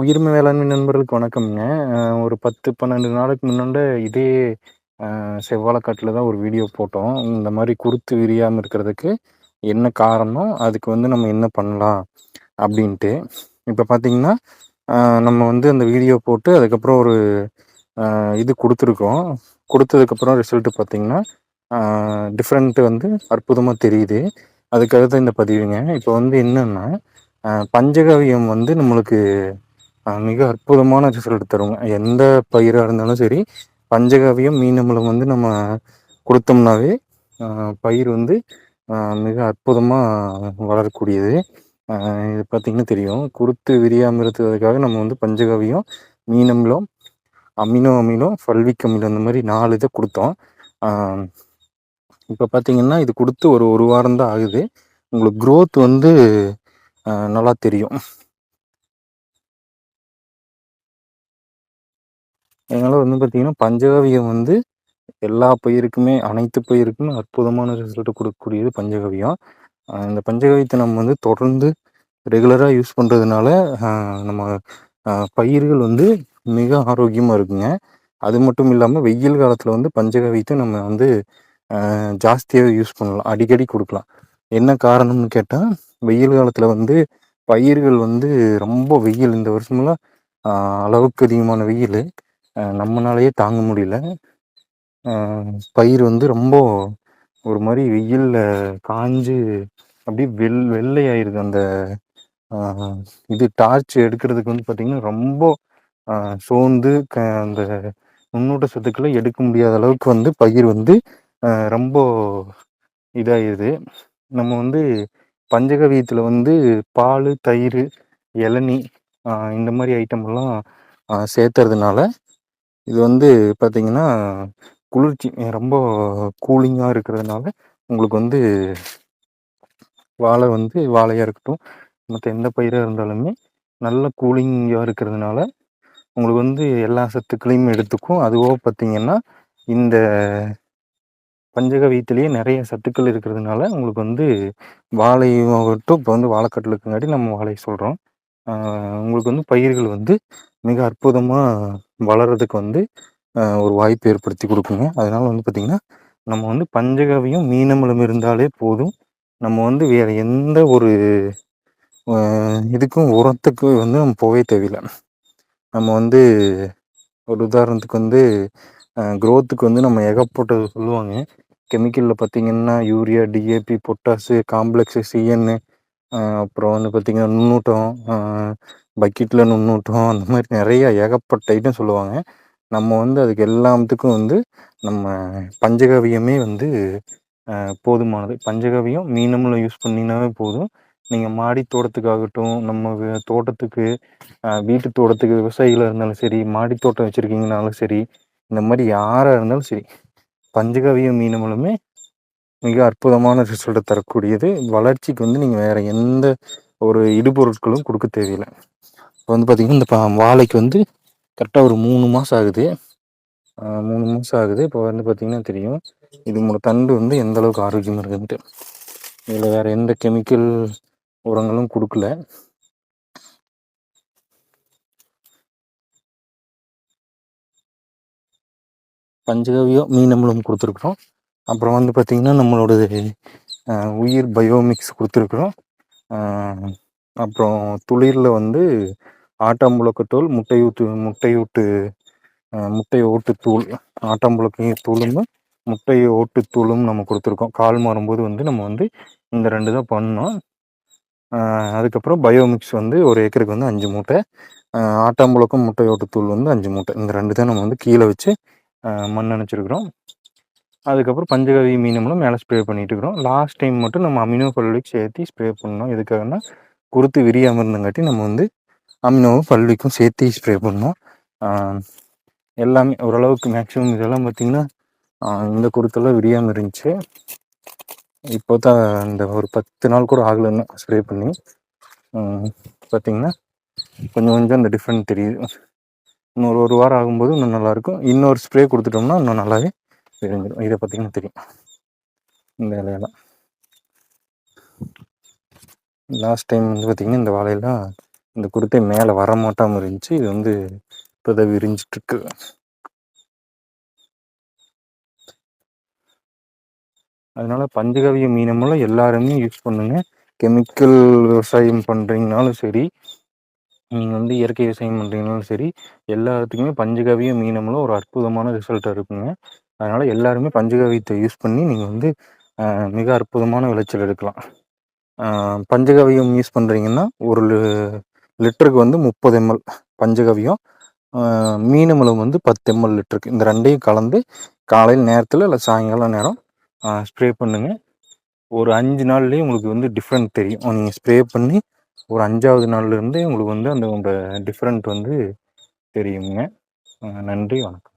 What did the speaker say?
உயிர்மை வேளாண்மை நண்பர்களுக்கு வணக்கம்ங்க. ஒரு பத்து பன்னெண்டு நாளைக்கு முன்னாடி இதே செவ்வாழைக்காட்டில் தான் ஒரு வீடியோ போட்டோம். இந்த மாதிரி குருத்து விரியாமல் இருக்கிறதுக்கு என்ன காரணம் அதுக்கு வந்து நம்ம என்ன பண்ணலாம் அப்படின்ட்டு. இப்போ பார்த்தீங்கன்னா நம்ம வந்து அந்த வீடியோ போட்டு அதுக்கப்புறம் ஒரு இது கொடுத்துருக்கோம். கொடுத்ததுக்கப்புறம் ரிசல்ட்டு பார்த்திங்கன்னா டிஃப்ரெண்ட்டு வந்து அற்புதமாக தெரியுது. அதுக்காக தான் இந்த பதிவுங்க. இப்போ வந்து என்னென்னா பஞ்சகவியம் வந்து நம்மளுக்கு மிக அற்புதமான ரிசல்ட் தருங்க எந்த பயிராக இருந்தாலும் சரி பஞ்சகவியம் மீனம்பலம் வந்து நம்ம கொடுத்தோம்னாவே பயிர் வந்து மிக அற்புதமாக வளரக்கூடியது. இது பார்த்திங்கன்னா தெரியும். குருத்து விரியாமல் இருக்கிறதுக்காக நம்ம வந்து பஞ்சகவியம் மீனம்பலம் அமினோ அமிலம் ஃபல்விக் அமிலம் அந்த மாதிரி நாலு இதை கொடுத்தோம். இப்போ பார்த்தீங்கன்னா இது கொடுத்து ஒரு ஒரு வாரம் தான் ஆகுது. உங்களுக்கு க்ரோத் வந்து நல்லா தெரியும். அதனால் வந்து பார்த்திங்கன்னா பஞ்சகவியம் வந்து எல்லா பயிருக்குமே அனைத்து பயிருக்குமே அற்புதமான ரிசல்ட் கொடுக்கக்கூடியது பஞ்சகவியம் இந்த பஞ்சகவியத்தை நம்ம வந்து தொடர்ந்து ரெகுலராக யூஸ் பண்ணுறதுனால நம்ம பயிர்கள் வந்து மிக ஆரோக்கியமாக இருக்குங்க. அது மட்டும் இல்லாமல் வெயில் காலத்தில் வந்து பஞ்சகவியத்தை நம்ம வந்து ஜாஸ்தியாக யூஸ் பண்ணலாம். அடிக்கடி கொடுக்கலாம். என்ன காரணம்னு கேட்டால் வெயில் காலத்தில் வந்து பயிர்கள் வந்து ரொம்ப வெயில். இந்த வருஷமெல்லாம் அளவுக்கு அதிகமான வெயில். நம்மளாலேயே தாங்க முடியல. பயிர் வந்து ரொம்ப ஒரு மாதிரி வெயிலில் காஞ்சு அப்படியே வெள் வெள்ளை ஆயிடுது அந்த இது டார்ச் எடுக்கிறதுக்கு வந்து பார்த்திங்கன்னா ரொம்ப சோர்ந்து க அந்த நுண்ணூட்ட சத்துக்களை எடுக்க முடியாத அளவுக்கு வந்து பயிர் வந்து ரொம்ப இதாகிடுது நம்ம வந்து பஞ்சகவியத்தில் வந்து பால் தயிர் இளநி இந்த மாதிரி ஐட்டமெல்லாம் சேர்த்துறதுனால இது வந்து பார்த்தீங்கன்னா குளிர்ச்சி ரொம்ப கூலிங்காக இருக்கிறதுனால உங்களுக்கு வந்து வாழை வந்து வாழையாக இருக்கட்டும் மற்ற எந்த பயிராக இருந்தாலுமே நல்ல கூலிங்காக இருக்கிறதுனால உங்களுக்கு வந்து எல்லா சத்துக்களையும் எடுத்துக்கும். அதுவோ பார்த்திங்கன்னா இந்த பஞ்சக வீட்டிலேயே நிறைய சத்துக்கள் இருக்கிறதுனால உங்களுக்கு வந்து வாழையாகட்டும் இப்போ வந்து வாழைக்கட்டிலுக்குங்காட்டி நம்ம வாழை சொல்கிறோம் உங்களுக்கு வந்து பயிர்கள் வந்து மிக அற்புதமாக வளர்கிறதுக்கு வந்து ஒரு வாய்ப்பு ஏற்படுத்தி கொடுக்குங்க. அதனால் வந்து பார்த்திங்கன்னா நம்ம வந்து பஞ்சகவியம் மீனமலம் இருந்தாலே போதும். நம்ம வந்து வேறு எந்த ஒரு இதுக்கும் உரத்துக்கு வந்து நம்ம போகவே தேவையில்லை. நம்ம வந்து ஒரு உதாரணத்துக்கு வந்து க்ரோத்துக்கு வந்து நம்ம ஏகப்பட்டது சொல்லுவாங்க. கெமிக்கலில் பார்த்திங்கன்னா யூரியா டிஏபி பொட்டாசு காம்ப்ளெக்ஸு சிஎன்னு அப்புறம் வந்து பார்த்திங்கன்னா நுண்ணூட்டம் பக்கெட்டில் நுண்ணூட்டம் அந்த மாதிரி நிறையா ஏகப்பட்ட ஐட்டம் சொல்லுவாங்க. நம்ம வந்து அதுக்கு எல்லாத்துக்கும் வந்து நம்ம பஞ்சகவியமே வந்து போதுமானது. பஞ்சகவியம் மீனமில் யூஸ் பண்ணினாவே போதும். நீங்கள் மாடி தோட்டத்துக்காகட்டும் நம்ம தோட்டத்துக்கு வீட்டு தோட்டத்துக்கு விவசாயிகளாக இருந்தாலும் சரி மாடி தோட்டம் வச்சுருக்கீங்கனாலும் சரி இந்த மாதிரி யாராக இருந்தாலும் சரி பஞ்சகவியம் மீனமலுமே மிக அற்புதமான ரிசல்ட்டை தரக்கூடியது. வளர்ச்சிக்கு வந்து நீங்கள் வேறு எந்த ஒரு இடுபொருட்களும் கொடுக்க தேவையில்லை. இப்போ வந்து பார்த்திங்கன்னா இந்த வாழைக்கு வந்து கரெக்டாக ஒரு மூணு மாதம் ஆகுது. மூணு மாதம் ஆகுது. இப்போ வந்து பார்த்திங்கன்னா தெரியும். இது தண்டு வந்து எந்த அளவுக்கு ஆரோக்கியமாக இருக்குதுன்ட்டு இதில் வேறு எந்த கெமிக்கல் உரங்களும் கொடுக்கல. பஞ்சகவியோ மீன் கொடுத்துருக்குறோம். அப்புறம் வந்து பார்த்திங்கன்னா நம்மளோட உயிர் பயோமிக்ஸ் கொடுத்துருக்குறோம். அப்புறம் துளிரில் வந்து ஆட்டாம்புழக்கத்தூள் முட்டையூத்து முட்டையூட்டு முட்டை ஓட்டுத்தூள் ஆட்டாம்புழக்கையும் தூளும் முட்டை ஓட்டுத்தூளும் நம்ம கொடுத்துருக்கோம். கால் மாறும்போது வந்து நம்ம வந்து இந்த ரெண்டு தான் பண்ணோம். அதுக்கப்புறம் பயோமிக்ஸ் வந்து ஒரு ஏக்கருக்கு வந்து அஞ்சு மூட்டை ஆட்டாம்புழக்கம் முட்டை ஓட்டுத்தூள் வந்து அஞ்சு மூட்டை. இந்த ரெண்டு தான் நம்ம வந்து கீழே வச்சு மண் அணைச்சிருக்கிறோம் அதுக்கப்புறம் பஞ்சகவி மீனமும் மேலே ஸ்ப்ரே பண்ணிட்டு இருக்கிறோம் லாஸ்ட் டைம் மட்டும் நம்ம அமினோ பல்லிக் சேர்த்து ஸ்ப்ரே பண்ணோம். எதுக்காகனா குருத்து விரியாமல் இருந்தங்காட்டி நம்ம வந்து அமினோவும் பல்லுக்கும் சேர்த்து ஸ்ப்ரே பண்ணோம். எல்லாமே ஓரளவுக்கு மேக்ஸிமம் இதெல்லாம் பார்த்திங்கன்னா இந்த குருத்தெல்லாம் விரியாமல் இருந்துச்சு. இப்போ தான் இந்த ஒரு பத்து நாள் கூட ஆகலைன்னு ஸ்ப்ரே பண்ணி. பார்த்திங்கன்னா கொஞ்சம் கொஞ்சம் அந்த டிஃப்ரெண்ட் தெரியுது. இன்னொரு ஒரு வாரம் ஆகும்போது இன்னும் நல்லாயிருக்கும். இன்னொரு ஸ்ப்ரே கொடுத்துட்டோம்னா இன்னும் நல்லாவே தெரிஞ்சிடும் இதை பார்த்தீங்கன்னா தெரியும். இந்த இலையெல்லாம் லாஸ்ட் டைம் வந்து பார்த்திங்கன்னா இந்த வாழையெல்லாம் இந்த குருத்தை மேலே வர மாட்டாமல் இருந்துச்சு. இது வந்து இப்போதான் விரிஞ்சிட்ருக்கு அதனால பஞ்சகவிய மீனமெல்லாம் எல்லாருமே யூஸ் பண்ணுங்க. கெமிக்கல் விவசாயம் பண்ணுறீங்கனாலும் சரி நீங்கள் வந்து இயற்கை விவசாயம் பண்ணுறீங்கனாலும் சரி எல்லாத்துக்குமே பஞ்சகவிய மீனமெல்லாம் ஒரு அற்புதமான ரிசல்ட்டாக இருக்குங்க. அதனால் எல்லாருமே பஞ்சகவியத்தை யூஸ் பண்ணி நீங்கள் வந்து மிக அற்புதமான விளைச்சல் எடுக்கலாம். பஞ்சகவியம் யூஸ் பண்ணுறீங்கன்னா ஒரு லிட்டருக்கு வந்து முப்பது எம்எல் பஞ்சகவியம். ஆஹ், வந்து பத்து எம்எல் லிட்டருக்கு. இந்த ரெண்டையும் கலந்து காலையில் நேரத்தில் இல்லை சாயங்காலம் நேரம் ஸ்ப்ரே பண்ணுங்க. ஒரு அஞ்சு நாள்லேயே உங்களுக்கு வந்து டிஃப்ரெண்ட் தெரியும். நீங்கள் ஸ்ப்ரே பண்ணி ஒரு அஞ்சாவது நாள்ல இருந்தே உங்களுக்கு வந்து அந்த உங்களோட டிஃப்ரெண்ட் வந்து தெரியுங்க. நன்றி வணக்கம்.